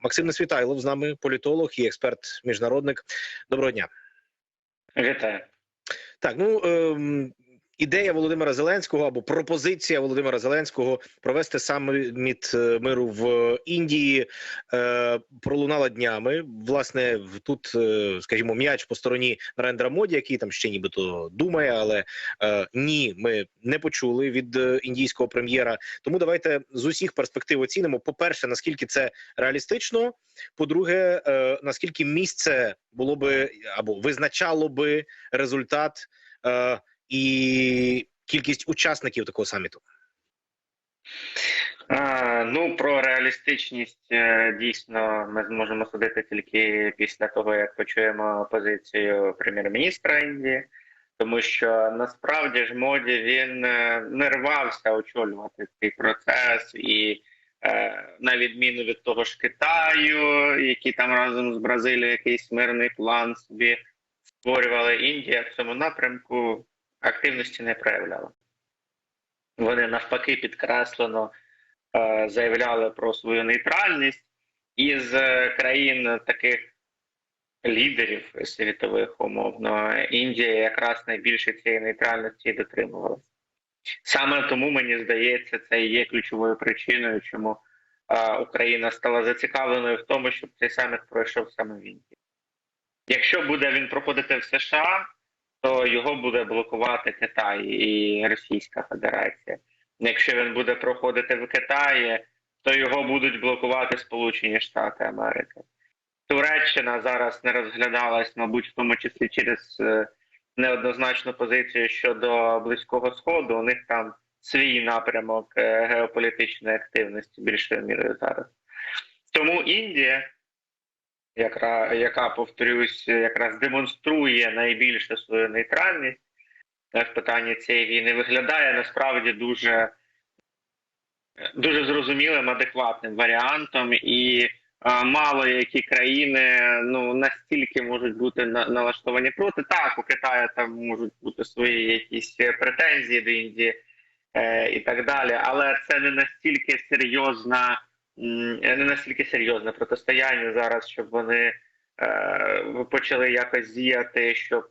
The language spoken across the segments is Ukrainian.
Максим Несвітайлов з нами, політолог і експерт міжнародник. Доброго дня. Вітаю. Так, ну ем, ідея Володимира Зеленського або пропозиція Володимира Зеленського провести саміт е, миру в Індії е, пролунала днями. Власне, тут, е, скажімо, м'яч по стороні Нарендра Моді, який там ще нібито думає, але е, ні, ми не почули від е, індійського прем'єра. Тому давайте з усіх перспектив оцінимо. По перше, наскільки це реалістично. По-друге, е, наскільки місце було би або визначало би результат е, і кількість учасників такого саміту? А, ну про реалістичність е, дійсно ми зможемо судити тільки після того, як почуємо позицію прем'єр-міністра Індії, тому що насправді ж моді він е, не рвався очолювати цей процес і. е, На відміну від того ж Китаю, які там разом з Бразилією якийсь мирний план собі створювали, Індія в цьому напрямку активності не проявляла. Вони навпаки підкреслено е, заявляли про свою нейтральність із е, країн таких лідерів світових умовно. Індія якраз найбільше цієї нейтральності дотримувалася. Саме тому мені здається, це і є ключовою причиною, чому е, Україна стала зацікавленою в тому, щоб цей саміт пройшов саме в Індії. Якщо буде він проходити в США, то його буде блокувати Китай і Російська Федерація. Якщо він буде проходити в Китаї, то його будуть блокувати Сполучені Штати Америки. Туреччина зараз не розглядалась, мабуть, в тому числі через е, неоднозначну позицію щодо близького сходу. У них там свій напрямок е, геополітичної активності більшою мірою зараз. Тому Індія, яка, яка повторюсь, якраз демонструє найбільше свою нейтральність е, в питанні цієї війни, виглядає насправді дуже, дуже зрозумілим, адекватним варіантом, і е, мало які країни ну настільки можуть бути на, налаштовані проти. Так, у Китаю там можуть бути свої якісь претензії до Індії е, і так далі, але це не настільки серйозна, не настільки серйозне протистояння зараз, щоб вони е, почали якось діяти, щоб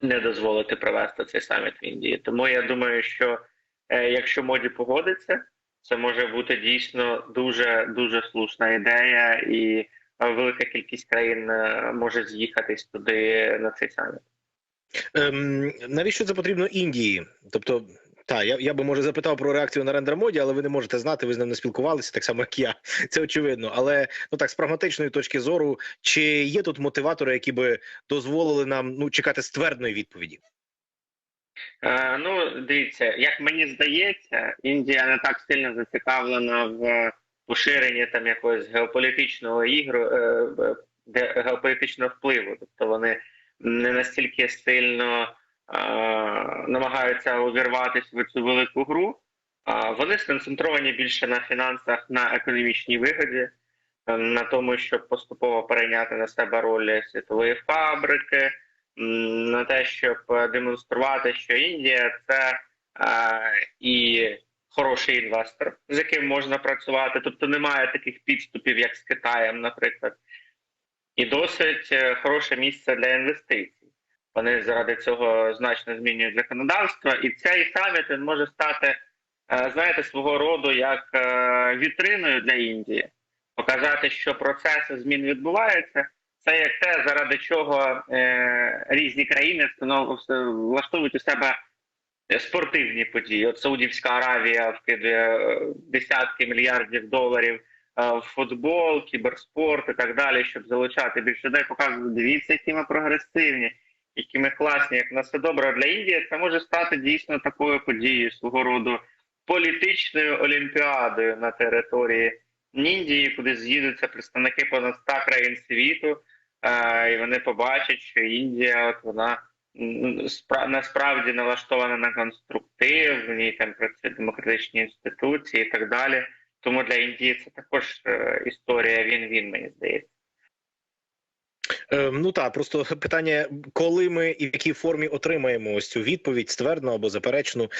не дозволити провести цей саміт в Індії. Тому я думаю, що е, якщо моді погодиться, це може бути дійсно дуже дуже слушна ідея, і велика кількість країн е, може з'їхатись туди на цей саміт. Ем, навіщо це потрібно Індії? Тобто, та я, я би може запитав про реакцію на Рендера Моді, але ви не можете знати, ви з ним не спілкувалися, так само як я. Це очевидно. Але ну так з прагматичної точки зору, чи є тут мотиватори, які би дозволили нам ну чекати ствердної відповіді? Е, ну, дивіться, як мені здається, Індія не так сильно зацікавлена в поширенні там якогось геополітичного ігру, е, геополітичного впливу. Тобто вони не настільки сильно намагаються увірватися в цю велику гру. Вони сконцентровані більше на фінансах, на економічній вигоді, е, на тому, щоб поступово перейняти на себе роль світової фабрики, на те, щоб е, демонструвати, що Індія це е, і хороший інвестор, з яким можна працювати. Тобто немає таких підступів, як з Китаєм, наприклад, і досить е, хороше місце для інвестицій. Вони заради цього значно змінюють законодавство, і цей саміт він може стати, е, знаєте, свого роду як е, вітриною для Індії, показати, що процеси змін відбуваються. Це як те, заради чого е, різні країни влаштовують у себе спортивні події. От Саудівська Аравія вкидує е, десятки мільярдів доларів в футбол, кіберспорт і так далі, щоб залучати більше людей, показувати, дивіться, які ми прогресивні, які ми класні, як на все добре для Індії. Це може стати дійсно такою подією свого роду політичною олімпіадою на території Індії, куди з'їдуться представники понад 100 країн світу, і вони побачать, що Індія, от вона спра- насправді налаштована на конструктив, в ній там працюють демократичні інституції і так далі. Тому для Індії це також е, історія він-він, мені здається. Е, ну так, просто питання, коли ми і в якій формі отримаємо ось цю відповідь, ствердну або заперечну.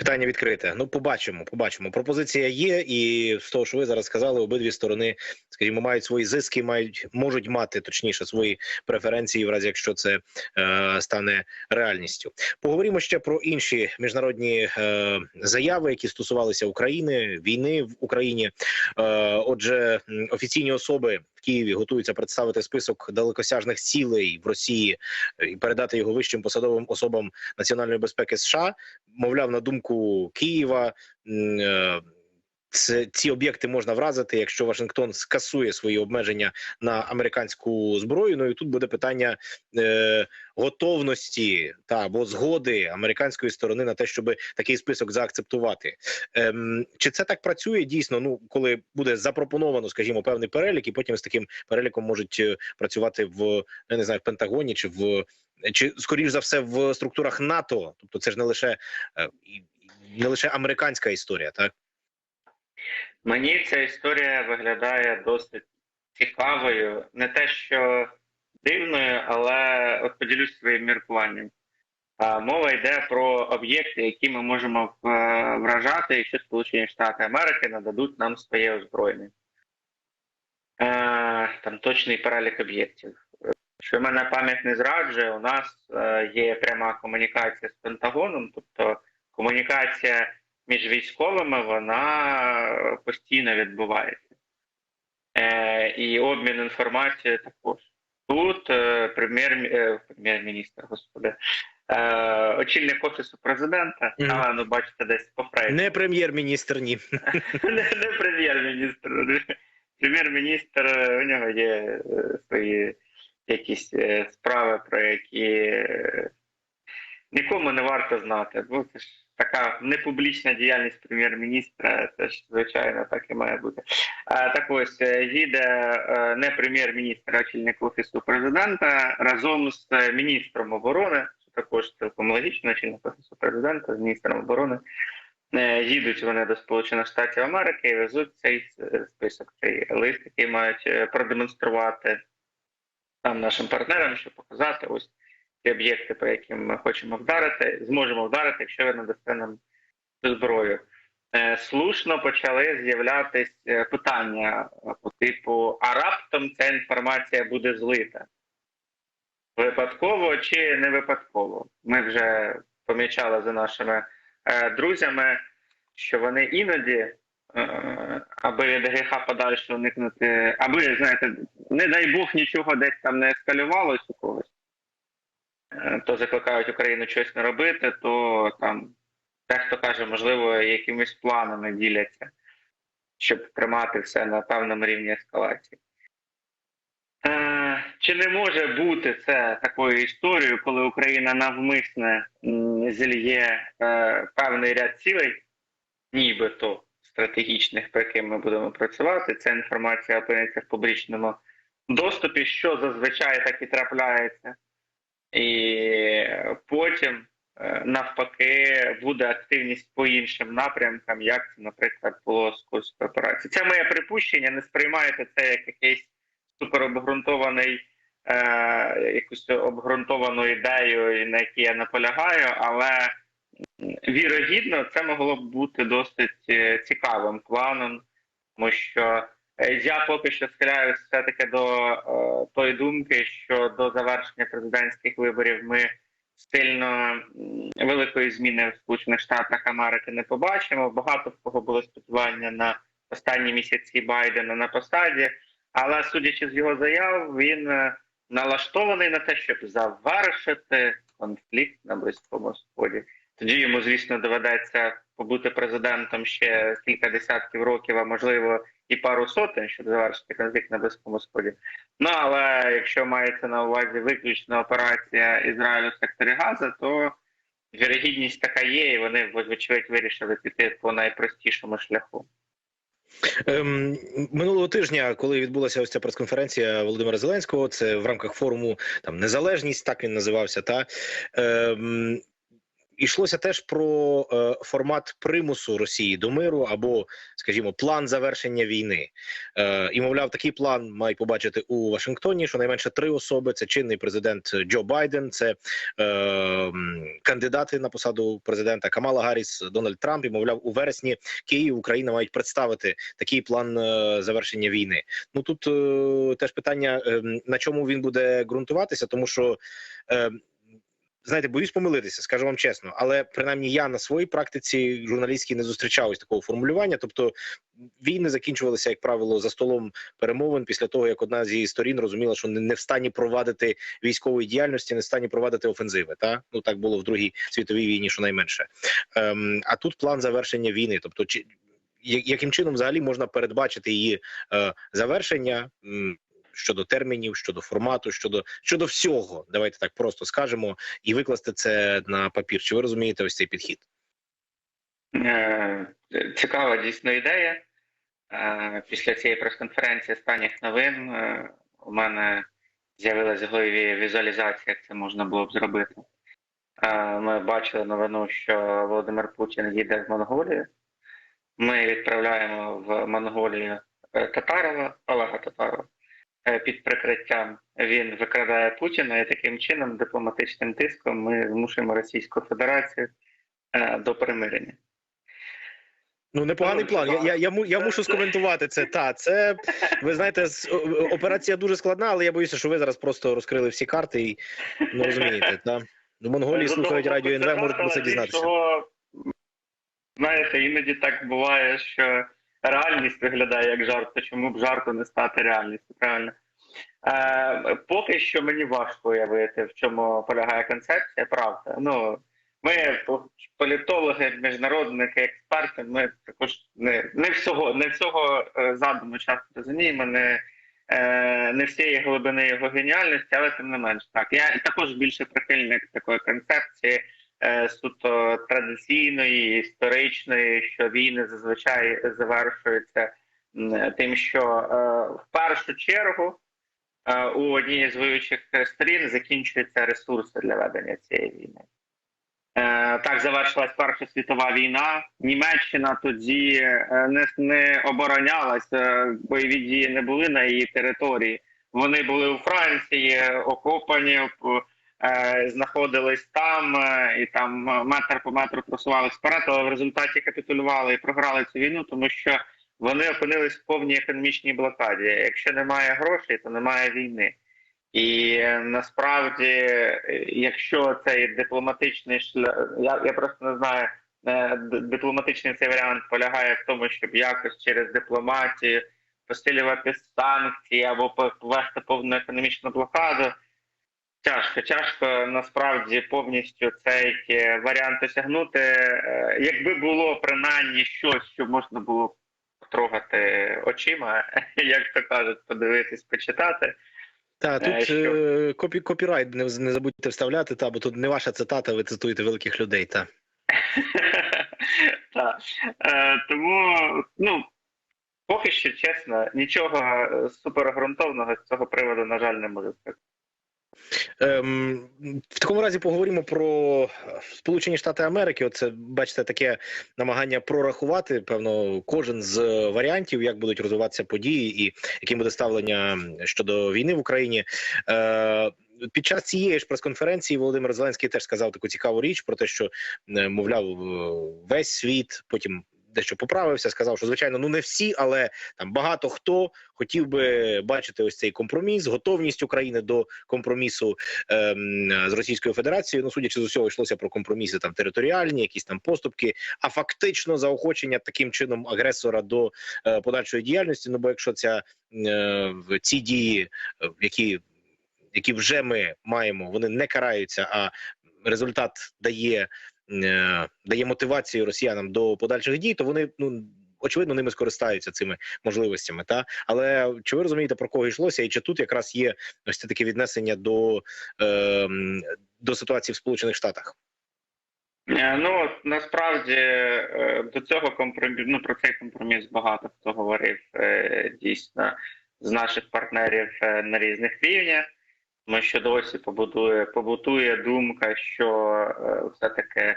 Питання відкрите. Ну, побачимо, побачимо. Пропозиція є, і з того, що ви зараз сказали, обидві сторони, скажімо, мають свої зиски, мають можуть мати точніше свої преференції, в разі якщо це е, стане реальністю. Поговоримо ще про інші міжнародні е, заяви, які стосувалися України, війни в Україні. Е, отже, офіційні особи в Києві готуються представити список далекосяжних цілей в Росії і передати його вищим посадовим особам національної безпеки США. Мовляв, на думку Києва. е, Це ці об'єкти можна вразити, якщо Вашингтон скасує свої обмеження на американську зброю. Ну і тут буде питання е, готовності та або згоди американської сторони на те, щоб такий список заакцептувати. Ем, чи це так працює дійсно? Ну коли буде запропоновано, скажімо, певний перелік, і потім з таким переліком можуть е, працювати в я не знаю в Пентагоні чи в чи скоріш за все в структурах НАТО, тобто це ж не лише е, не лише американська історія, так Мені ця історія виглядає досить цікавою. Не те, що дивною, але от поділюсь своїм міркуванням. Мова йде про об'єкти, які ми можемо е, вражати, якщо Сполучені Штати Америки нададуть нам своє озброєння. Е, Там точний перелік об'єктів. Що мене пам'ять не зраджує, у нас е, є пряма комунікація з Пентагоном, тобто комунікація між військовими вона постійно відбувається. Е, і обмін інформацією також. Тут е, прем'єр, е, прем'єр-міністр, господи, е, очільник офісу президента, Мгм. а ну бачите, десь поправить. не прем'єр-міністр, ні. не, не прем'єр-міністр. Прем'єр-міністр, е, у нього є е, свої якісь е, справи, про які е, нікому не варто знати. Бо це ж така непублічна діяльність прем'єр-міністра, це ж звичайно так і має бути. А, так ось е, їде е, не прем'єр-міністр, а очільник офісу президента разом з е, міністром оборони, також цілком логічно, очільник офісу президента з міністром оборони. Їдуть вони до Сполучених Штатів Америки і везуть цей список, цей лист, який мають продемонструвати там нашим партнерам, щоб показати ось ті об'єкти, по яким ми хочемо вдарити, зможемо вдарити, якщо ви надасте нам цю зброю. Е, Слушно почали з'являтись е, питання е, по типу: а раптом ця інформація буде злита? Випадково чи не випадково? Ми вже помічали за нашими друзями, що вони іноді, аби від гріха подальше уникнути, аби, знаєте, не дай Бог нічого десь там не ескалювалось у когось, то закликають Україну щось не робити, то там дехто каже, можливо, якимись планами діляться, щоб тримати все на певному рівні ескалації. Е, Чи не може бути це такою історією, коли Україна навмисне зільє е, певний ряд цілей, нібито стратегічних, по яким ми будемо працювати? Ця інформація опиниться в публічному доступі, що зазвичай так і трапляється, і потім е, навпаки буде активність по іншим напрямкам, як це, наприклад, було з Курською операцією. Це моє припущення. Не сприймайте це як якийсь суперобґрунтований, е, якусь обґрунтовану ідею, на якій я наполягаю, але вірогідно це могло б бути досить е, цікавим планом, тому що я поки що схиляюся все-таки до е, тої думки, що до завершення президентських виборів ми сильно великої зміни в Сполучених Штатах Америки не побачимо. Багато в кого було сподівання на останні місяці Байдена на посаді. Але судячи з його заяв, він е, налаштований на те, щоб завершити конфлікт на близькому сході. Тоді йому, звісно, доведеться побути президентом ще кілька десятків років, а можливо і пару сотень, щоб завершити конфлікт на близькому сході. Ну але якщо мається на увазі виключно операція Ізраїлю в секторі Газа, то вірогідність така є, і вони вочевидь вирішили піти по найпростішому шляху. Ем, минулого тижня, коли відбулася ось ця прес-конференція Володимира Зеленського, це в рамках форуму там незалежність, так він називався. Та ем, йшлося теж про е, формат примусу Росії до миру або, скажімо, план завершення війни. Е, і мовляв, такий план мають побачити у Вашингтоні. Щонайменше три особи: це чинний президент Джо Байден, це е, кандидати на посаду президента Камала Гарріс, Дональд Трамп. І мовляв, у вересні Київ Україна мають представити такий план е, завершення війни. Ну тут е, теж питання е, на чому він буде ґрунтуватися, тому що. Е, Знаєте, боюсь помилитися, скажу вам чесно, але принаймні я на своїй практиці журналістській не зустрічав ось такого формулювання. Тобто війни закінчувалися, як правило, за столом перемовин після того, як одна з її сторін розуміла, що не в стані провадити військової діяльності, не в стані провадити офензиви. Та ну так було в другій світовій війні, щонайменше. Ем, а тут план завершення війни. Тобто, чи яким чином взагалі можна передбачити її е, завершення? Щодо термінів, щодо формату, щодо щодо всього, давайте так просто скажемо, і викласти це на папір. Чи ви розумієте ось цей підхід? Е, Цікава дійсно ідея. Е, Після цієї прес-конференції останніх новин е, у мене з'явилася голові візуалізація, як це можна було б зробити. Ми бачили новину, що Володимир Путін їде в Монголію. Ми відправляємо в Монголію Татарова, Олега Татарова під прикриттям. Він викрадає Путіна і таким чином, дипломатичним тиском, ми змушуємо Російську Федерацію е, до примирення. Ну, непоганий план. Я, я, я, я мушу скоментувати це. Та це ви знаєте, операція дуже складна, але я боюся, що ви зараз просто розкрили всі карти і ну розумієте, та в Монголії З слухають радіо НВ, можуть про це дізнатися. Знаєте, іноді так буває, що реальність виглядає як жарт, то чому б жарту не стати реальністю, правильно? Е, поки що мені важко уявити, в чому полягає концепція, правда. Ну, ми, політологи, міжнародники, експерти, ми також не, не всього, не всього е, задуму часто розуміємо, не, е, не всієї глибини його геніальності, але тим не менш так. Я також більше прихильник такої концепції суто традиційної, історичної, що війни зазвичай завершуються тим, що е, в першу чергу е, у одній з воюючих сторін закінчуються ресурси для ведення цієї війни. Е, Так завершилась Перша світова війна. Німеччина тоді е, не, не оборонялась, е, бойові дії не були на її території. Вони були у Франції, окопані, е, знаходились там е, і там е, метр по метру просувались вперед, але в результаті капітулювали і програли цю війну, тому що вони опинились в повній економічній блокаді. Якщо немає грошей, то немає війни. І е, насправді, е, якщо цей дипломатичний шлях, я, я просто не знаю, е, дипломатичний цей варіант полягає в тому, щоб якось через дипломатію посилювати санкції або ввести повну економічну блокаду. Тяжко, тяжко насправді повністю цей е, варіант осягнути. Е, Якби було принаймні щось, що можна було б трогати очима, як то кажуть, подивитись, почитати. Та Е, тут що? копі, копірайт не, не забудьте вставляти, та бо тут не ваша цитата, ви цитуєте великих людей. Та Так. Тому, ну, поки що, чесно, нічого суперґрунтовного з цього приводу, на жаль, не можу сказати. Ем, в такому разі поговоримо про Сполучені Штати Америки. Оце бачите таке намагання прорахувати певно кожен з варіантів, як будуть розвиватися події, і яким буде ставлення щодо війни в Україні. Е, під час цієї ж прес-конференції Володимир Зеленський теж сказав таку цікаву річ про те, що е, мовляв, е, весь світ потім. Дещо поправився, сказав, що звичайно, ну не всі, але там багато хто хотів би бачити ось цей компроміс, готовність України до компромісу ем, з Російською Федерацією. Ну, судячи з усього, йшлося про компроміси там територіальні, якісь там поступки, а фактично заохочення таким чином агресора до е, подальшої діяльності. Ну бо якщо ця е, ці дії, е, які, які вже ми маємо, вони не караються, а результат дає. Е, Дає мотивацію росіянам до подальших дій, то вони ну очевидно ними скористаються цими можливостями. Та але чи ви розумієте про кого йшлося, і чи тут якраз є ось це таке віднесення до, е, до ситуації в Сполучених Штатах? Е, Ну насправді е, до цього компромісу, ну про цей компроміс багато хто говорив дійсно з наших партнерів на різних рівнях. Тому що досі побудує побутує думка, що е, все таки е,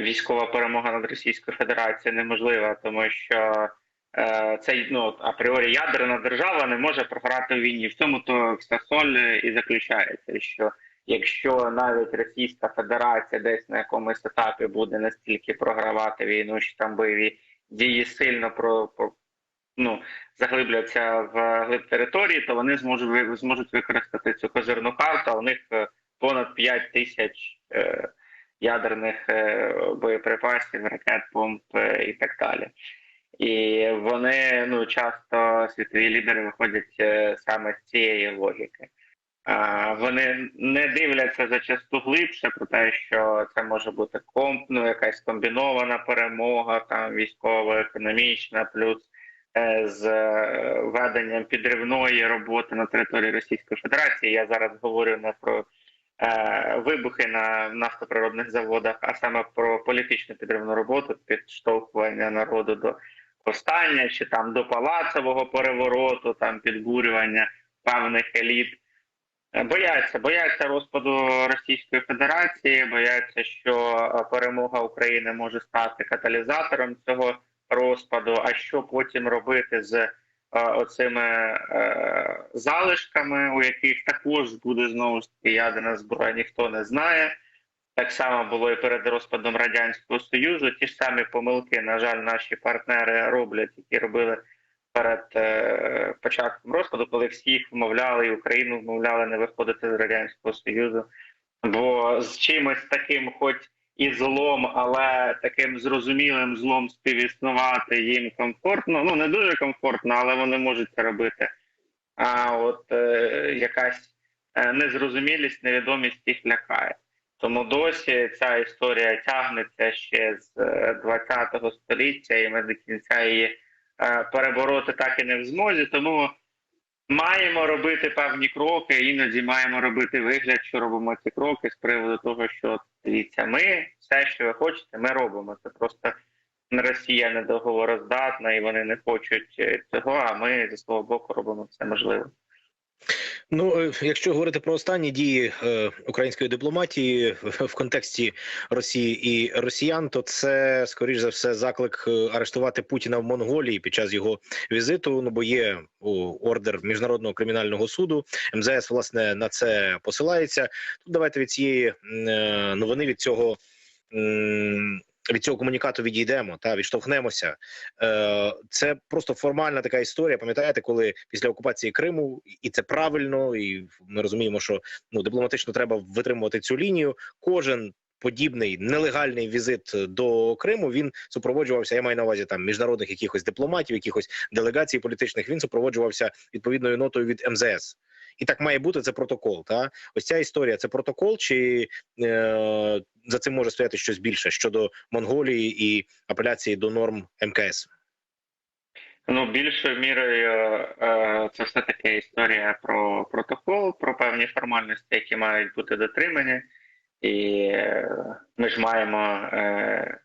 військова перемога над Російською Федерацією неможлива, тому що е, це ну, апріорі ядерна держава не може програти у війні. В цьому то соль і заключається. Що якщо навіть Російська Федерація десь на якомусь етапі буде настільки програвати війну, що там бойові дії сильно про ну, заглибляться в глиб території, то вони зможуть зможуть використати цю козирну карту. У них е, понад 5 тисяч е, ядерних е, боєприпасів, ракет, помп е, і так далі. І вони ну часто світові лідери виходять е, саме з цієї логіки. А, Вони не дивляться зачасту глибше про те, що це може бути комп, ну, якась комбінована перемога, там військово-економічна, плюс е, з е, веденням підривної роботи на території Російської Федерації. Я зараз говорю не про е, вибухи на нафтоприродних заводах, а саме про політичну підривну роботу, підштовхування народу до повстання чи там до палацового перевороту, там підбурювання певних еліт. Е, Бояться, бояться розпаду Російської Федерації, бояться, що е, перемога України може стати каталізатором цього розпаду. А що потім робити з е, оцими е, залишками, у яких також буде знову ж таки ядерна зброя, ніхто не знає. Так само було і перед розпадом радянського союзу. Ті ж самі помилки, на жаль, наші партнери роблять, які робили перед е, початком розпаду, коли всі їх вмовляли, і Україну вмовляли не виходити з радянського союзу. Бо з чимось таким, хоч і злом, але таким зрозумілим злом співіснувати їм комфортно. Ну не дуже комфортно, але вони можуть це робити. А от е, якась е, незрозумілість, невідомість їх лякає. Тому досі ця історія тягнеться ще з е, 20-го століття, і ми до кінця її е, перебороти так і не в змозі. Тому маємо робити певні кроки, іноді маємо робити вигляд, що робимо ці кроки з приводу того, що дивіться, ми все, що ви хочете, ми робимо. Це просто Росія недоговороздатна і вони не хочуть е, цього. А ми зі свого боку робимо все можливе. Ну, е, якщо говорити про останні дії е, української дипломатії в, контексті Росії і Росіян, то це скоріш за все заклик е, арештувати Путіна в Монголії під час його візиту. Ну бо є ордер міжнародного кримінального суду. МЗС власне на це посилається. Тут давайте від цієї новини від цього. М, Від цього комунікату відійдемо та відштовхнемося. Е, Це просто формальна така історія. Пам'ятаєте, коли після окупації Криму, і це правильно, і ми розуміємо, що ну дипломатично треба витримувати цю лінію. Кожен подібний нелегальний візит до Криму він супроводжувався. Я маю на увазі там міжнародних якихось дипломатів, якихось делегацій політичних. Він супроводжувався відповідною нотою від МЗС. І так має бути це протокол. Та ось ця історія це протокол, чи е, за цим може стояти щось більше щодо Монголії і апеляції до норм МКС. Ну, більшою мірою е, це все таки історія про протокол, про певні формальності, які мають бути дотримані, і е, ми ж маємо е,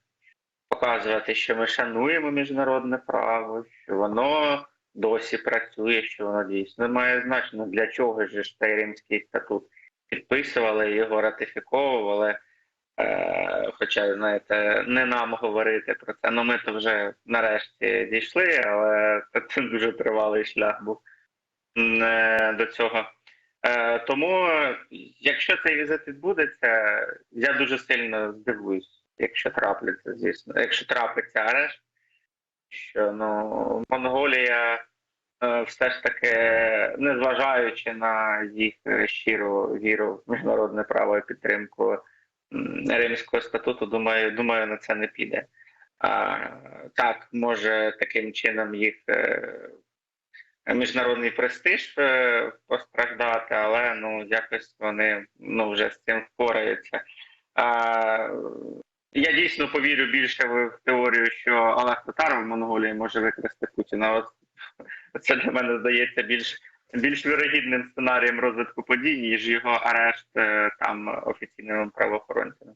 показувати, що ми шануємо міжнародне право, що воно досі працює, що воно дійсно має значення. Для чого ж цей римський статут підписували, його ратифіковували. Е, Хоча, знаєте, не нам говорити про це. Ну ми то вже нарешті дійшли, але це дуже тривалий шлях був е, до цього. Е, Тому, якщо цей візит відбудеться, я дуже сильно здивуюсь, якщо трапляться, звісно, якщо трапиться арешт, що ну Монголія е, все ж таки, незважаючи на їх щиру віру в міжнародне право і підтримку Римського статуту, думаю, думаю, на це не піде. А, так, може таким чином їх е, міжнародний престиж е, постраждати, але ну якось вони ну вже з цим впораються. А, я дійсно повірю більше в теорію, що Олег Татар в Монголії може викрасти Путіна. От це для мене здається більш більш вірогідним сценарієм розвитку подій, ніж його арешт е, там офіційними правоохоронцями.